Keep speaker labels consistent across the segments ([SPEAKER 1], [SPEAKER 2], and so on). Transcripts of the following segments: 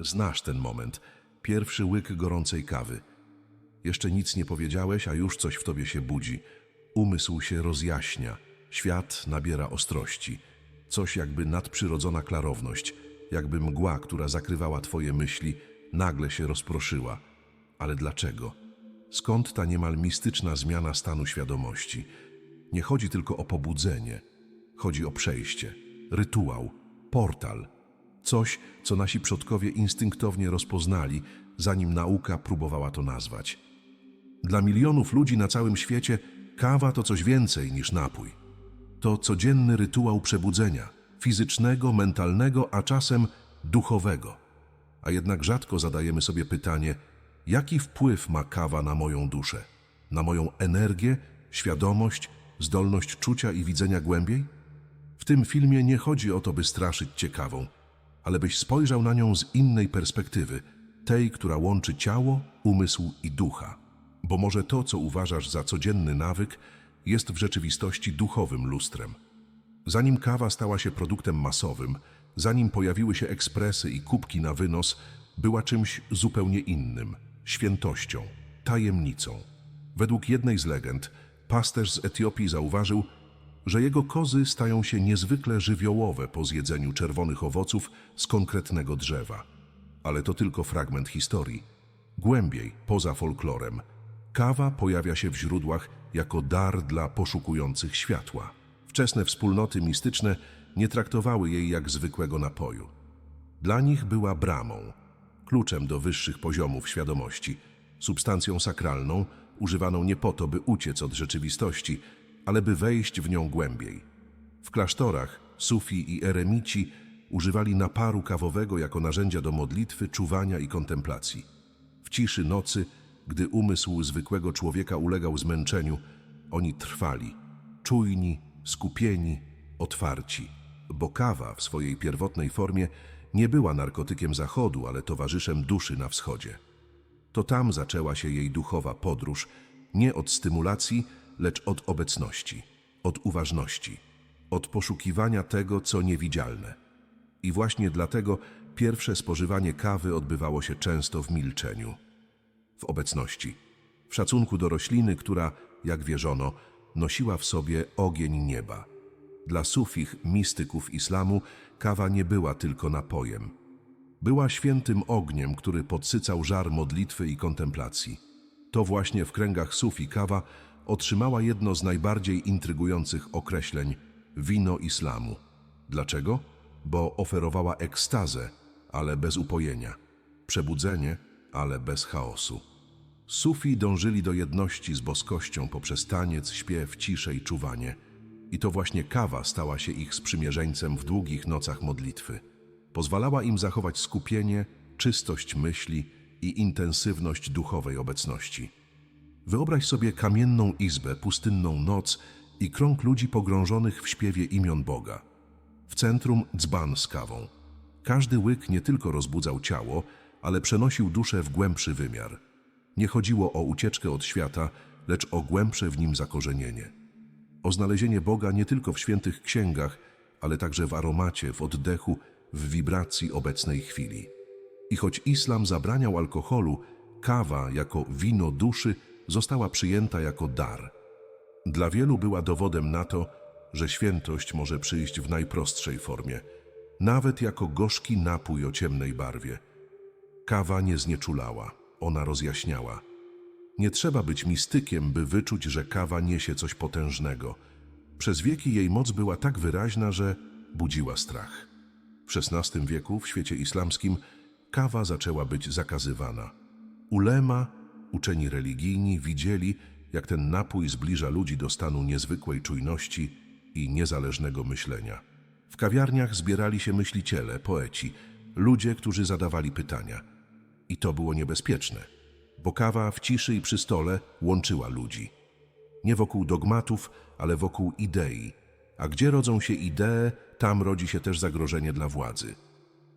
[SPEAKER 1] Znasz ten moment. Pierwszy łyk gorącej kawy. Jeszcze nic nie powiedziałeś, a już coś w tobie się budzi. Umysł się rozjaśnia. Świat nabiera ostrości. Coś jakby nadprzyrodzona klarowność, jakby mgła, która zakrywała twoje myśli, nagle się rozproszyła. Ale dlaczego? Skąd ta niemal mistyczna zmiana stanu świadomości? Nie chodzi tylko o pobudzenie. Chodzi o przejście, rytuał, portal. Coś, co nasi przodkowie instynktownie rozpoznali, zanim nauka próbowała to nazwać. Dla milionów ludzi na całym świecie kawa to coś więcej niż napój. To codzienny rytuał przebudzenia fizycznego, mentalnego, a czasem duchowego. A jednak rzadko zadajemy sobie pytanie, jaki wpływ ma kawa na moją duszę, na moją energię, świadomość, zdolność czucia i widzenia głębiej? W tym filmie nie chodzi o to, by straszyć cię kawą, ale byś spojrzał na nią z innej perspektywy, tej, która łączy ciało, umysł i ducha. Bo może to, co uważasz za codzienny nawyk, jest w rzeczywistości duchowym lustrem. Zanim kawa stała się produktem masowym, zanim pojawiły się ekspresy i kubki na wynos, była czymś zupełnie innym świętością, tajemnicą. Według jednej z legend, pasterz z Etiopii zauważył, że jego kozy stają się niezwykle żywiołowe po zjedzeniu czerwonych owoców z konkretnego drzewa. Ale to tylko fragment historii. Głębiej, poza folklorem, kawa pojawia się w źródłach jako dar dla poszukujących światła. Wczesne wspólnoty mistyczne nie traktowały jej jak zwykłego napoju. Dla nich była bramą, kluczem do wyższych poziomów świadomości, substancją sakralną, używaną nie po to, by uciec od rzeczywistości, ale by wejść w nią głębiej. W klasztorach sufi i eremici używali naparu kawowego jako narzędzia do modlitwy, czuwania i kontemplacji. W ciszy nocy, gdy umysł zwykłego człowieka ulegał zmęczeniu, oni trwali, czujni, skupieni, otwarci, bo kawa w swojej pierwotnej formie nie była narkotykiem zachodu, ale towarzyszem duszy na wschodzie. To tam zaczęła się jej duchowa podróż, nie od stymulacji, lecz od obecności, od uważności, od poszukiwania tego, co niewidzialne. I właśnie dlatego pierwsze spożywanie kawy odbywało się często w milczeniu, w obecności, w szacunku do rośliny, która, jak wierzono, nosiła w sobie ogień nieba. Dla sufich, mistyków islamu, kawa nie była tylko napojem. Była świętym ogniem, który podsycał żar modlitwy i kontemplacji. To właśnie w kręgach sufi kawa otrzymała jedno z najbardziej intrygujących określeń wino islamu. Dlaczego? Bo oferowała ekstazę, ale bez upojenia, przebudzenie, ale bez chaosu. Sufi dążyli do jedności z boskością poprzez taniec, śpiew, ciszę i czuwanie. I to właśnie kawa stała się ich sprzymierzeńcem w długich nocach modlitwy. Pozwalała im zachować skupienie, czystość myśli i intensywność duchowej obecności. Wyobraź sobie kamienną izbę, pustynną noc i krąg ludzi pogrążonych w śpiewie imion Boga. W centrum dzban z kawą. Każdy łyk nie tylko rozbudzał ciało, ale przenosił duszę w głębszy wymiar. Nie chodziło o ucieczkę od świata, lecz o głębsze w nim zakorzenienie. O znalezienie Boga nie tylko w świętych księgach, ale także w aromacie, w oddechu, w wibracji obecnej chwili. I choć islam zabraniał alkoholu, kawa jako wino duszy została przyjęta jako dar. Dla wielu była dowodem na to, że świętość może przyjść w najprostszej formie, nawet jako gorzki napój o ciemnej barwie. Kawa nie znieczulała, ona rozjaśniała. Nie trzeba być mistykiem, by wyczuć, że kawa niesie coś potężnego. Przez wieki jej moc była tak wyraźna, że budziła strach. W XVI wieku w świecie islamskim kawa zaczęła być zakazywana. Ulema, uczeni religijni, widzieli, jak ten napój zbliża ludzi do stanu niezwykłej czujności i niezależnego myślenia. W kawiarniach zbierali się myśliciele, poeci, ludzie, którzy zadawali pytania. I to było niebezpieczne, bo kawa w ciszy i przy stole łączyła ludzi. Nie wokół dogmatów, ale wokół idei. A gdzie rodzą się idee, tam rodzi się też zagrożenie dla władzy.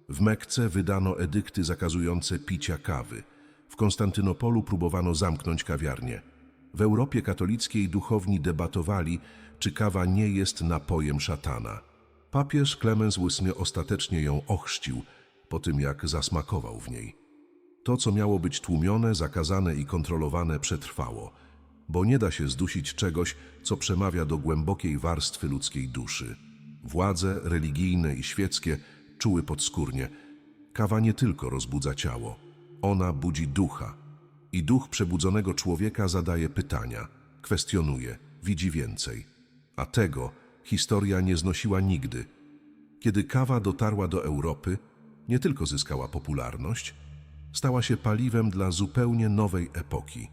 [SPEAKER 1] W Mekce wydano edykty zakazujące picia kawy. W Konstantynopolu próbowano zamknąć kawiarnie. W Europie katolickiej duchowni debatowali, czy kawa nie jest napojem szatana. Papież Klemens VIII ostatecznie ją ochrzcił, po tym jak zasmakował w niej. To, co miało być tłumione, zakazane i kontrolowane, przetrwało, bo nie da się zdusić czegoś, co przemawia do głębokiej warstwy ludzkiej duszy. Władze religijne i świeckie czuły podskórnie. Kawa nie tylko rozbudza ciało, ona budzi ducha. I duch przebudzonego człowieka zadaje pytania, kwestionuje, widzi więcej. A tego historia nie znosiła nigdy. Kiedy kawa dotarła do Europy, nie tylko zyskała popularność, stała się paliwem dla zupełnie nowej epoki.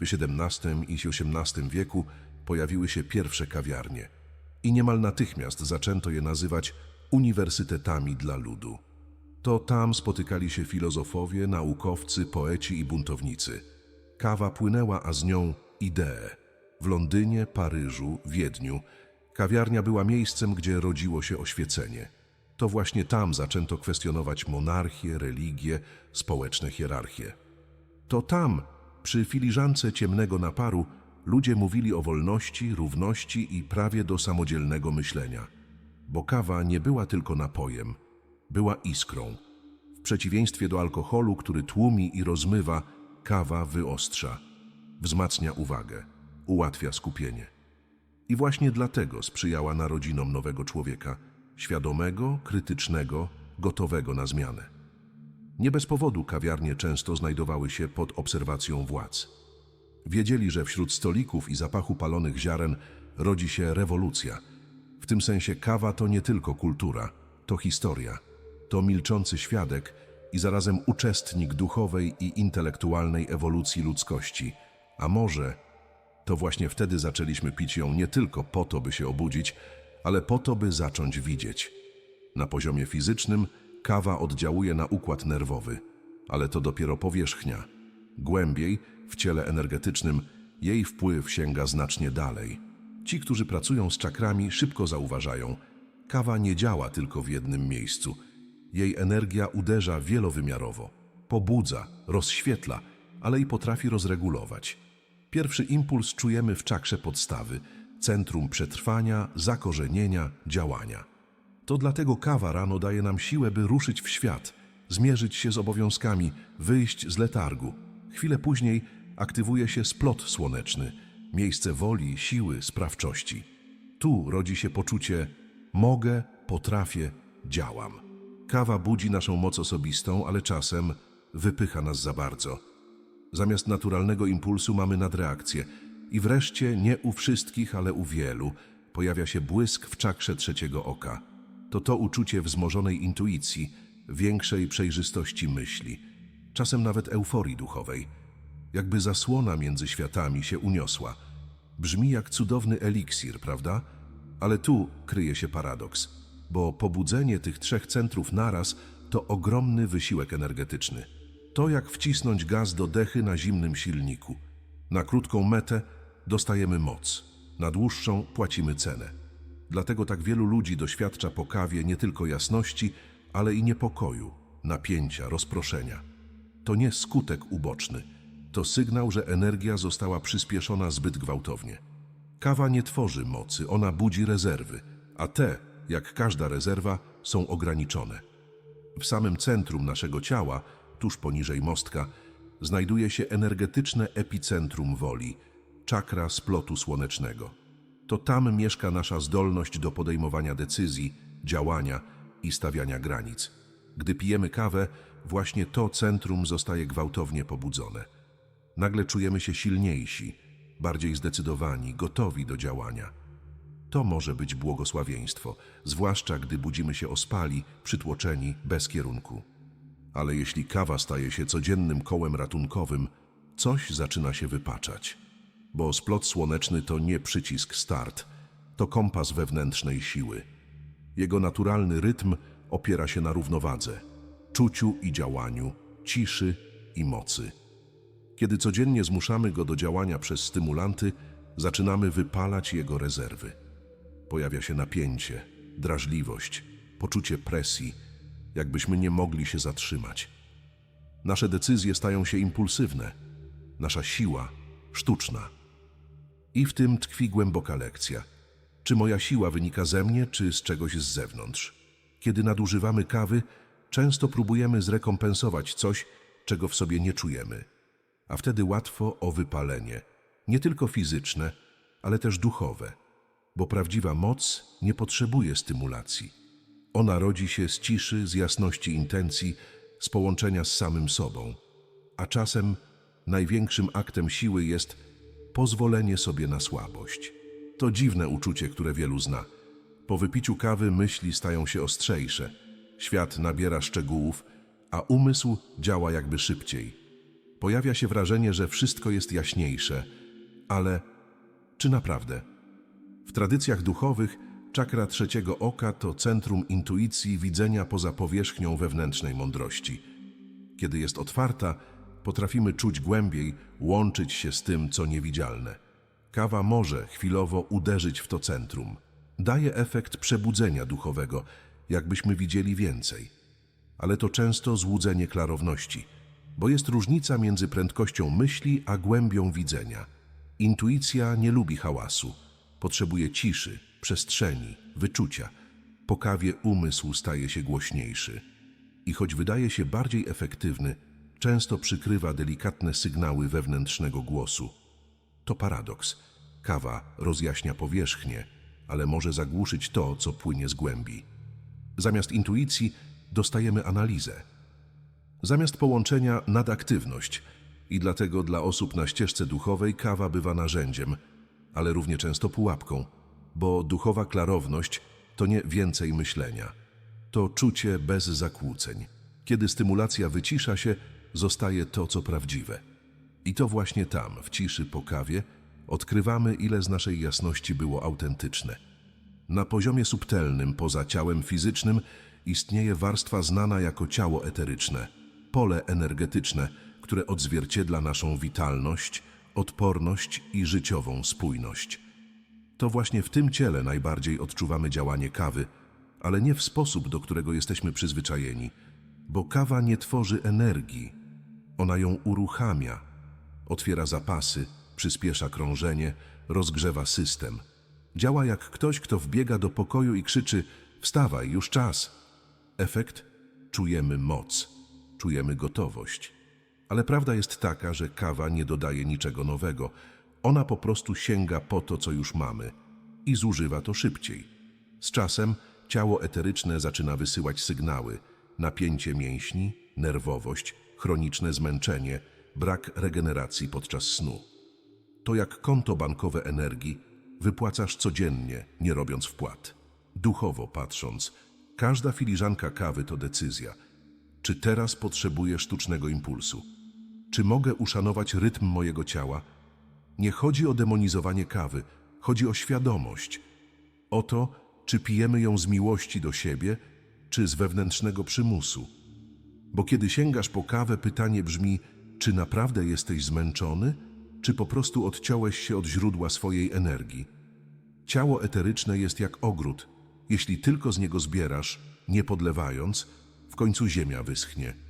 [SPEAKER 1] W XVII i XVIII wieku pojawiły się pierwsze kawiarnie i niemal natychmiast zaczęto je nazywać uniwersytetami dla ludu. To tam spotykali się filozofowie, naukowcy, poeci i buntownicy. Kawa płynęła, a z nią idee. W Londynie, Paryżu, Wiedniu kawiarnia była miejscem, gdzie rodziło się oświecenie. To właśnie tam zaczęto kwestionować monarchię, religię, społeczne hierarchie. To tam, przy filiżance ciemnego naparu, ludzie mówili o wolności, równości i prawie do samodzielnego myślenia. Bo kawa nie była tylko napojem, była iskrą. W przeciwieństwie do alkoholu, który tłumi i rozmywa, kawa wyostrza, wzmacnia uwagę, ułatwia skupienie. I właśnie dlatego sprzyjała narodzinom nowego człowieka, świadomego, krytycznego, gotowego na zmianę. Nie bez powodu kawiarnie często znajdowały się pod obserwacją władz. Wiedzieli, że wśród stolików i zapachu palonych ziaren rodzi się rewolucja. W tym sensie kawa to nie tylko kultura, to historia, to milczący świadek i zarazem uczestnik duchowej i intelektualnej ewolucji ludzkości. A może to właśnie wtedy zaczęliśmy pić ją nie tylko po to, by się obudzić, ale po to, by zacząć widzieć. Na poziomie fizycznym kawa oddziałuje na układ nerwowy, ale to dopiero powierzchnia. Głębiej, w ciele energetycznym, jej wpływ sięga znacznie dalej. Ci, którzy pracują z czakrami, szybko zauważają, kawa nie działa tylko w jednym miejscu. Jej energia uderza wielowymiarowo, pobudza, rozświetla, ale i potrafi rozregulować. Pierwszy impuls czujemy w czakrze podstawy, centrum przetrwania, zakorzenienia, działania. To dlatego kawa rano daje nam siłę, by ruszyć w świat, zmierzyć się z obowiązkami, wyjść z letargu. Chwilę później aktywuje się splot słoneczny, miejsce woli, siły, sprawczości. Tu rodzi się poczucie mogę, potrafię, działam. Kawa budzi naszą moc osobistą, ale czasem wypycha nas za bardzo. Zamiast naturalnego impulsu mamy nadreakcję. I wreszcie, nie u wszystkich, ale u wielu, pojawia się błysk w czakrze trzeciego oka. To to uczucie wzmożonej intuicji, większej przejrzystości myśli, czasem nawet euforii duchowej. Jakby zasłona między światami się uniosła. Brzmi jak cudowny eliksir, prawda? Ale tu kryje się paradoks, bo pobudzenie tych trzech centrów naraz to ogromny wysiłek energetyczny. To jak wcisnąć gaz do dechy na zimnym silniku. Na krótką metę dostajemy moc, na dłuższą płacimy cenę. Dlatego tak wielu ludzi doświadcza po kawie nie tylko jasności, ale i niepokoju, napięcia, rozproszenia. To nie skutek uboczny, to sygnał, że energia została przyspieszona zbyt gwałtownie. Kawa nie tworzy mocy, ona budzi rezerwy, a te, jak każda rezerwa, są ograniczone. W samym centrum naszego ciała, tuż poniżej mostka, znajduje się energetyczne epicentrum woli, czakra splotu słonecznego. To tam mieszka nasza zdolność do podejmowania decyzji, działania i stawiania granic. Gdy pijemy kawę, właśnie to centrum zostaje gwałtownie pobudzone. Nagle czujemy się silniejsi, bardziej zdecydowani, gotowi do działania. To może być błogosławieństwo, zwłaszcza gdy budzimy się ospali, przytłoczeni, bez kierunku. Ale jeśli kawa staje się codziennym kołem ratunkowym, coś zaczyna się wypaczać. Bo splot słoneczny to nie przycisk start, to kompas wewnętrznej siły. Jego naturalny rytm opiera się na równowadze, czuciu i działaniu, ciszy i mocy. Kiedy codziennie zmuszamy go do działania przez stymulanty, zaczynamy wypalać jego rezerwy. Pojawia się napięcie, drażliwość, poczucie presji, jakbyśmy nie mogli się zatrzymać. Nasze decyzje stają się impulsywne, nasza siła sztuczna. I w tym tkwi głęboka lekcja. Czy moja siła wynika ze mnie, czy z czegoś z zewnątrz? Kiedy nadużywamy kawy, często próbujemy zrekompensować coś, czego w sobie nie czujemy. A wtedy łatwo o wypalenie, nie tylko fizyczne, ale też duchowe, bo prawdziwa moc nie potrzebuje stymulacji. Ona rodzi się z ciszy, z jasności intencji, z połączenia z samym sobą. A czasem największym aktem siły jest pozwolenie sobie na słabość. To dziwne uczucie, które wielu zna. Po wypiciu kawy myśli stają się ostrzejsze, świat nabiera szczegółów, a umysł działa jakby szybciej. Pojawia się wrażenie, że wszystko jest jaśniejsze, ale czy naprawdę? W tradycjach duchowych czakra trzeciego oka to centrum intuicji widzenia poza powierzchnią wewnętrznej mądrości. Kiedy jest otwarta, potrafimy czuć głębiej, łączyć się z tym, co niewidzialne. Kawa może chwilowo uderzyć w to centrum. Daje efekt przebudzenia duchowego, jakbyśmy widzieli więcej. Ale to często złudzenie klarowności, bo jest różnica między prędkością myśli a głębią widzenia. Intuicja nie lubi hałasu, potrzebuje ciszy, przestrzeni, wyczucia. Po kawie umysł staje się głośniejszy i choć wydaje się bardziej efektywny, często przykrywa delikatne sygnały wewnętrznego głosu. To paradoks. Kawa rozjaśnia powierzchnię, ale może zagłuszyć to, co płynie z głębi. Zamiast intuicji dostajemy analizę. Zamiast połączenia nadaktywność i dlatego dla osób na ścieżce duchowej kawa bywa narzędziem, ale równie często pułapką, bo duchowa klarowność to nie więcej myślenia. To czucie bez zakłóceń. Kiedy stymulacja wycisza się, zostaje to, co prawdziwe. I to właśnie tam, w ciszy po kawie, odkrywamy, ile z naszej jasności było autentyczne. Na poziomie subtelnym, poza ciałem fizycznym, istnieje warstwa znana jako ciało eteryczne, pole energetyczne, które odzwierciedla naszą witalność, odporność i życiową spójność. To właśnie w tym ciele najbardziej odczuwamy działanie kawy, ale nie w sposób, do którego jesteśmy przyzwyczajeni, bo kawa nie tworzy energii, ona ją uruchamia, otwiera zapasy, przyspiesza krążenie, rozgrzewa system. Działa jak ktoś, kto wbiega do pokoju i krzyczy: Wstawaj, już czas. Efekt? Czujemy moc, czujemy gotowość. Ale prawda jest taka, że kawa nie dodaje niczego nowego. Ona po prostu sięga po to, co już mamy i zużywa to szybciej. Z czasem ciało eteryczne zaczyna wysyłać sygnały: napięcie mięśni, nerwowość, chroniczne zmęczenie, brak regeneracji podczas snu. To jak konto bankowe energii wypłacasz codziennie, nie robiąc wpłat. Duchowo patrząc, każda filiżanka kawy to decyzja. Czy teraz potrzebuję sztucznego impulsu? Czy mogę uszanować rytm mojego ciała? Nie chodzi o demonizowanie kawy, chodzi o świadomość. O to, czy pijemy ją z miłości do siebie, czy z wewnętrznego przymusu. Bo kiedy sięgasz po kawę, pytanie brzmi: czy naprawdę jesteś zmęczony, czy po prostu odciąłeś się od źródła swojej energii? Ciało eteryczne jest jak ogród. Jeśli tylko z niego zbierasz, nie podlewając, w końcu ziemia wyschnie.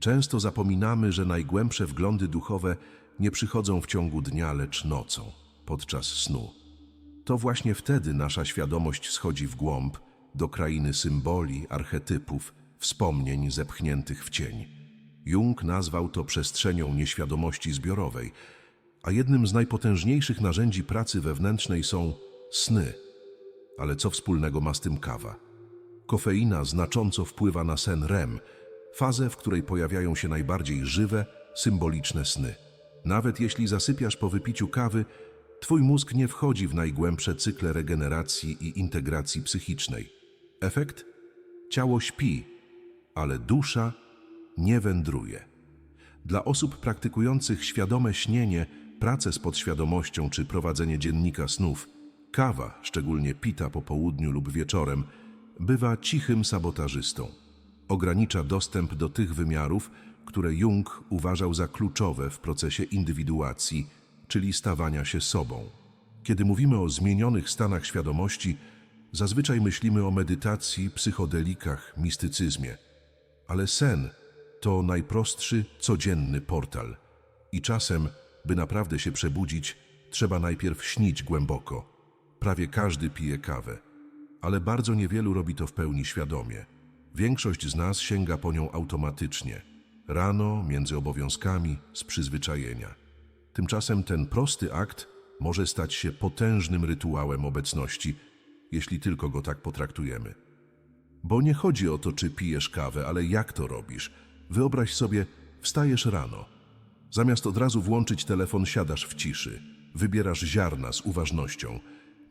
[SPEAKER 1] Często zapominamy, że najgłębsze wglądy duchowe nie przychodzą w ciągu dnia, lecz nocą, podczas snu. To właśnie wtedy nasza świadomość schodzi w głąb, do krainy symboli, archetypów, wspomnień zepchniętych w cień. Jung nazwał to przestrzenią nieświadomości zbiorowej, a jednym z najpotężniejszych narzędzi pracy wewnętrznej są sny. Ale co wspólnego ma z tym kawa? Kofeina znacząco wpływa na sen REM, fazę, w której pojawiają się najbardziej żywe, symboliczne sny. Nawet jeśli zasypiasz po wypiciu kawy, twój mózg nie wchodzi w najgłębsze cykle regeneracji i integracji psychicznej. Efekt? Ciało śpi, ale dusza nie wędruje. Dla osób praktykujących świadome śnienie, pracę z podświadomością czy prowadzenie dziennika snów, kawa, szczególnie pita po południu lub wieczorem, bywa cichym sabotażystą. Ogranicza dostęp do tych wymiarów, które Jung uważał za kluczowe w procesie indywiduacji, czyli stawania się sobą. Kiedy mówimy o zmienionych stanach świadomości, zazwyczaj myślimy o medytacji, psychodelikach, mistycyzmie. Ale sen to najprostszy, codzienny portal. I czasem, by naprawdę się przebudzić, trzeba najpierw śnić głęboko. Prawie każdy pije kawę, ale bardzo niewielu robi to w pełni świadomie. Większość z nas sięga po nią automatycznie. Rano, między obowiązkami, z przyzwyczajenia. Tymczasem ten prosty akt może stać się potężnym rytuałem obecności, jeśli tylko go tak potraktujemy. Bo nie chodzi o to, czy pijesz kawę, ale jak to robisz. Wyobraź sobie, wstajesz rano. Zamiast od razu włączyć telefon, siadasz w ciszy. Wybierasz ziarna z uważnością.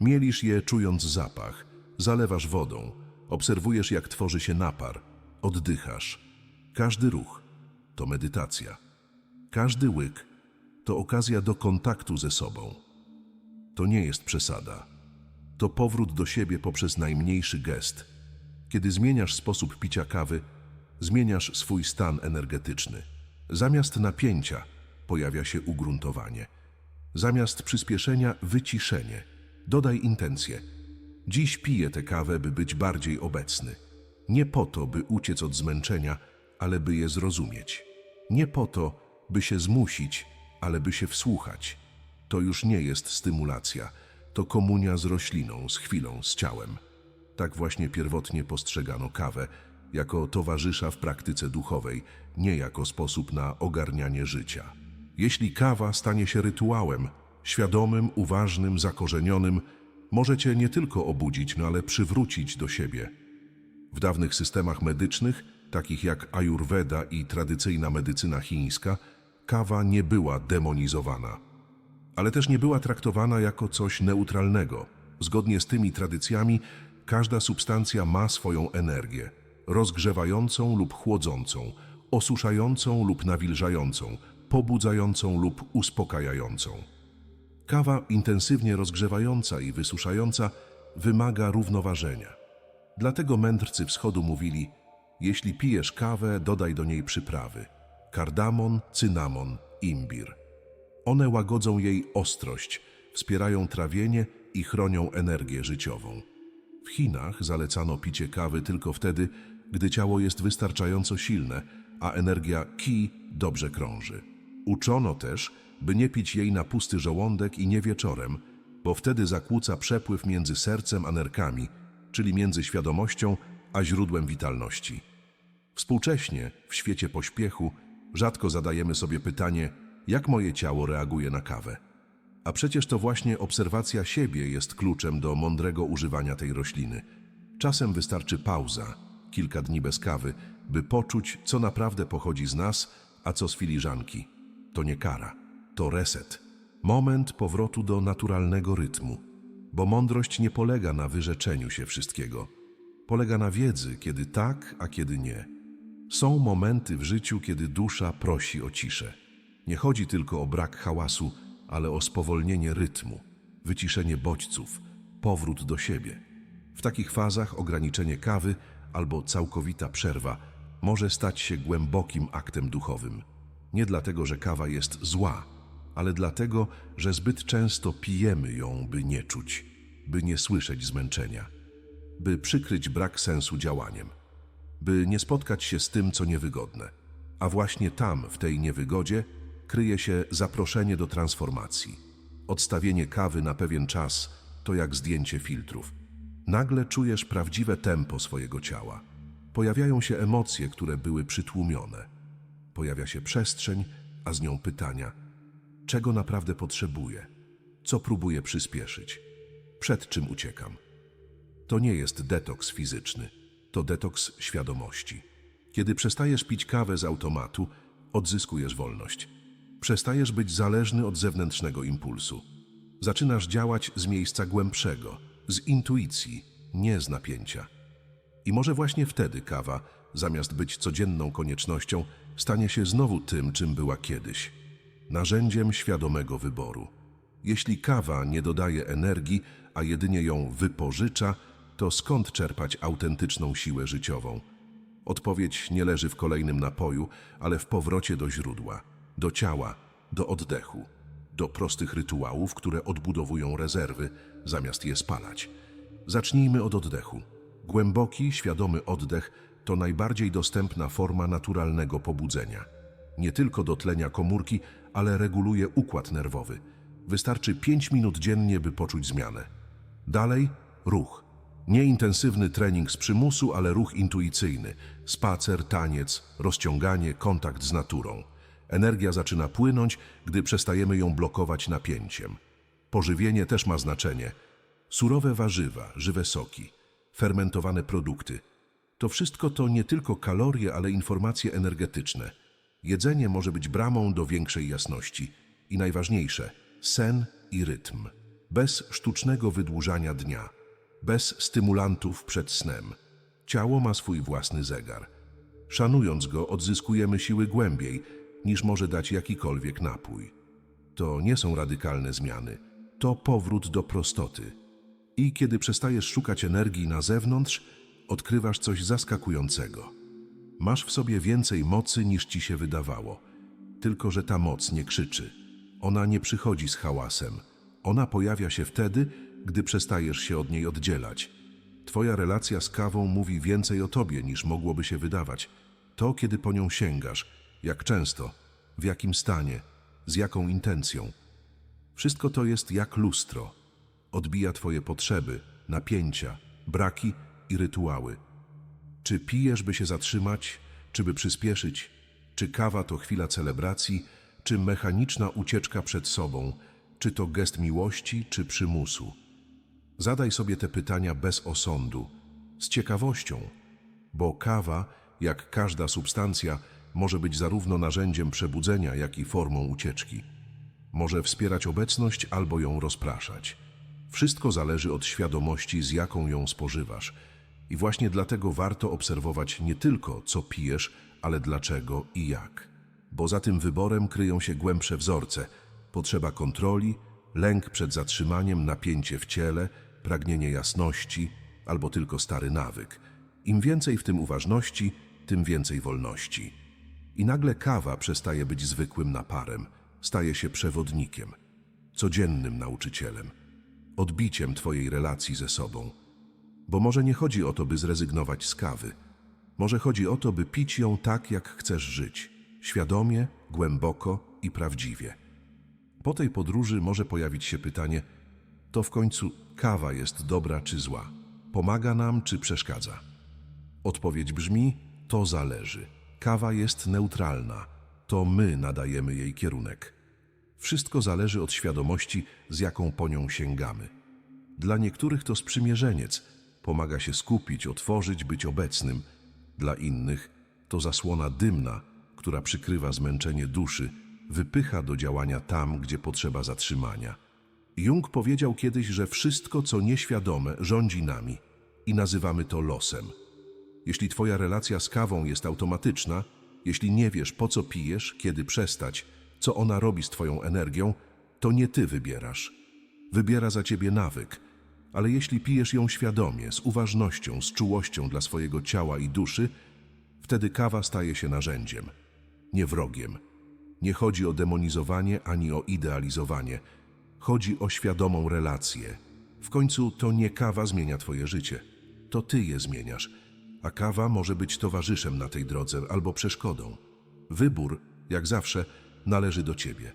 [SPEAKER 1] Mielisz je czując zapach. Zalewasz wodą. Obserwujesz, jak tworzy się napar. Oddychasz. Każdy ruch to medytacja. Każdy łyk to okazja do kontaktu ze sobą. To nie jest przesada. To powrót do siebie poprzez najmniejszy gest. Kiedy zmieniasz sposób picia kawy, zmieniasz swój stan energetyczny. Zamiast napięcia pojawia się ugruntowanie. Zamiast przyspieszenia wyciszenie. Dodaj intencję. Dziś piję tę kawę, by być bardziej obecny. Nie po to, by uciec od zmęczenia, ale by je zrozumieć. Nie po to, by się zmusić, ale by się wsłuchać. To już nie jest stymulacja, to komunia z rośliną, z chwilą, z ciałem. Tak właśnie pierwotnie postrzegano kawę, jako towarzysza w praktyce duchowej, nie jako sposób na ogarnianie życia. Jeśli kawa stanie się rytuałem, świadomym, uważnym, zakorzenionym, może cię nie tylko obudzić, no ale przywrócić do siebie. W dawnych systemach medycznych, takich jak Ayurveda i tradycyjna medycyna chińska, kawa nie była demonizowana. Ale też nie była traktowana jako coś neutralnego. Zgodnie z tymi tradycjami, każda substancja ma swoją energię rozgrzewającą lub chłodzącą, osuszającą lub nawilżającą, pobudzającą lub uspokajającą. Kawa intensywnie rozgrzewająca i wysuszająca wymaga równoważenia. Dlatego mędrcy wschodu mówili: Jeśli pijesz kawę, dodaj do niej przyprawy: kardamon, cynamon, imbir. One łagodzą jej ostrość, wspierają trawienie i chronią energię życiową. W Chinach zalecano picie kawy tylko wtedy, gdy ciało jest wystarczająco silne, a energia ki dobrze krąży. Uczono też, by nie pić jej na pusty żołądek i nie wieczorem, bo wtedy zakłóca przepływ między sercem a nerkami, czyli między świadomością a źródłem witalności. Współcześnie, w świecie pośpiechu, rzadko zadajemy sobie pytanie, jak moje ciało reaguje na kawę. A przecież to właśnie obserwacja siebie jest kluczem do mądrego używania tej rośliny. Czasem wystarczy pauza, kilka dni bez kawy, by poczuć, co naprawdę pochodzi z nas, a co z filiżanki. To nie kara, to reset. Moment powrotu do naturalnego rytmu. Bo mądrość nie polega na wyrzeczeniu się wszystkiego. Polega na wiedzy, kiedy tak, a kiedy nie. Są momenty w życiu, kiedy dusza prosi o ciszę. Nie chodzi tylko o brak hałasu, ale o spowolnienie rytmu, wyciszenie bodźców, powrót do siebie. W takich fazach ograniczenie kawy albo całkowita przerwa może stać się głębokim aktem duchowym. Nie dlatego, że kawa jest zła, ale dlatego, że zbyt często pijemy ją, by nie czuć, by nie słyszeć zmęczenia, by przykryć brak sensu działaniem, by nie spotkać się z tym, co niewygodne. A właśnie tam, w tej niewygodzie, kryje się zaproszenie do transformacji. Odstawienie kawy na pewien czas to jak zdjęcie filtrów. Nagle czujesz prawdziwe tempo swojego ciała. Pojawiają się emocje, które były przytłumione. Pojawia się przestrzeń, a z nią pytania: czego naprawdę potrzebuję? Co próbuję przyspieszyć? Przed czym uciekam? To nie jest detoks fizyczny, to detoks świadomości. Kiedy przestajesz pić kawę z automatu, odzyskujesz wolność. Przestajesz być zależny od zewnętrznego impulsu. Zaczynasz działać z miejsca głębszego, z intuicji, nie z napięcia. I może właśnie wtedy kawa, zamiast być codzienną koniecznością, stanie się znowu tym, czym była kiedyś narzędziem świadomego wyboru. Jeśli kawa nie dodaje energii, a jedynie ją wypożycza, to skąd czerpać autentyczną siłę życiową? Odpowiedź nie leży w kolejnym napoju, ale w powrocie do źródła, do ciała, do oddechu, do prostych rytuałów, które odbudowują rezerwy, zamiast je spalać. Zacznijmy od oddechu. Głęboki, świadomy oddech to najbardziej dostępna forma naturalnego pobudzenia. Nie tylko do tlenia komórki, ale reguluje układ nerwowy. Wystarczy 5 minut dziennie, by poczuć zmianę. Dalej ruch. Nie intensywny trening z przymusu, ale ruch intuicyjny. Spacer, taniec, rozciąganie, kontakt z naturą. Energia zaczyna płynąć, gdy przestajemy ją blokować napięciem. Pożywienie też ma znaczenie. Surowe warzywa, żywe soki, fermentowane produkty. To wszystko to nie tylko kalorie, ale informacje energetyczne. Jedzenie może być bramą do większej jasności. I najważniejsze, sen i rytm. Bez sztucznego wydłużania dnia, bez stymulantów przed snem. Ciało ma swój własny zegar. Szanując go, odzyskujemy siły głębiej, niż może dać jakikolwiek napój. To nie są radykalne zmiany, to powrót do prostoty. I kiedy przestajesz szukać energii na zewnątrz, odkrywasz coś zaskakującego. Masz w sobie więcej mocy niż ci się wydawało. Tylko, że ta moc nie krzyczy. Ona nie przychodzi z hałasem. Ona pojawia się wtedy, gdy przestajesz się od niej oddzielać. Twoja relacja z kawą mówi więcej o tobie niż mogłoby się wydawać. To, kiedy po nią sięgasz, jak często, w jakim stanie, z jaką intencją. Wszystko to jest jak lustro. Odbija twoje potrzeby, napięcia, braki i rytuały. Czy pijesz, by się zatrzymać, czy by przyspieszyć? Czy kawa to chwila celebracji, czy mechaniczna ucieczka przed sobą? Czy to gest miłości, czy przymusu? Zadaj sobie te pytania bez osądu, z ciekawością, bo kawa, jak każda substancja, może być zarówno narzędziem przebudzenia, jak i formą ucieczki. Może wspierać obecność albo ją rozpraszać. Wszystko zależy od świadomości, z jaką ją spożywasz. I właśnie dlatego warto obserwować nie tylko, co pijesz, ale dlaczego i jak. Bo za tym wyborem kryją się głębsze wzorce: potrzeba kontroli, lęk przed zatrzymaniem, napięcie w ciele, pragnienie jasności albo tylko stary nawyk. Im więcej w tym uważności, tym więcej wolności. I nagle kawa przestaje być zwykłym naparem, staje się przewodnikiem, codziennym nauczycielem, odbiciem Twojej relacji ze sobą. Bo może nie chodzi o to, by zrezygnować z kawy. Może chodzi o to, by pić ją tak, jak chcesz żyć, świadomie, głęboko i prawdziwie. Po tej podróży może pojawić się pytanie: to w końcu kawa jest dobra czy zła? Pomaga nam czy przeszkadza? Odpowiedź brzmi: to zależy. Kawa jest neutralna, to my nadajemy jej kierunek. Wszystko zależy od świadomości, z jaką po nią sięgamy. Dla niektórych to sprzymierzeniec, pomaga się skupić, otworzyć, być obecnym. Dla innych to zasłona dymna, która przykrywa zmęczenie duszy, wypycha do działania tam, gdzie potrzeba zatrzymania. Jung powiedział kiedyś, że wszystko, co nieświadome, rządzi nami i nazywamy to losem. Jeśli twoja relacja z kawą jest automatyczna, jeśli nie wiesz, po co pijesz, kiedy przestać, co ona robi z twoją energią, to nie ty wybierasz. Wybiera za ciebie nawyk. Ale jeśli pijesz ją świadomie, z uważnością, z czułością dla swojego ciała i duszy, wtedy kawa staje się narzędziem, nie wrogiem. Nie chodzi o demonizowanie ani o idealizowanie. Chodzi o świadomą relację. W końcu to nie kawa zmienia twoje życie, to ty je zmieniasz, a kawa może być towarzyszem na tej drodze albo przeszkodą. Wybór, jak zawsze, należy do ciebie.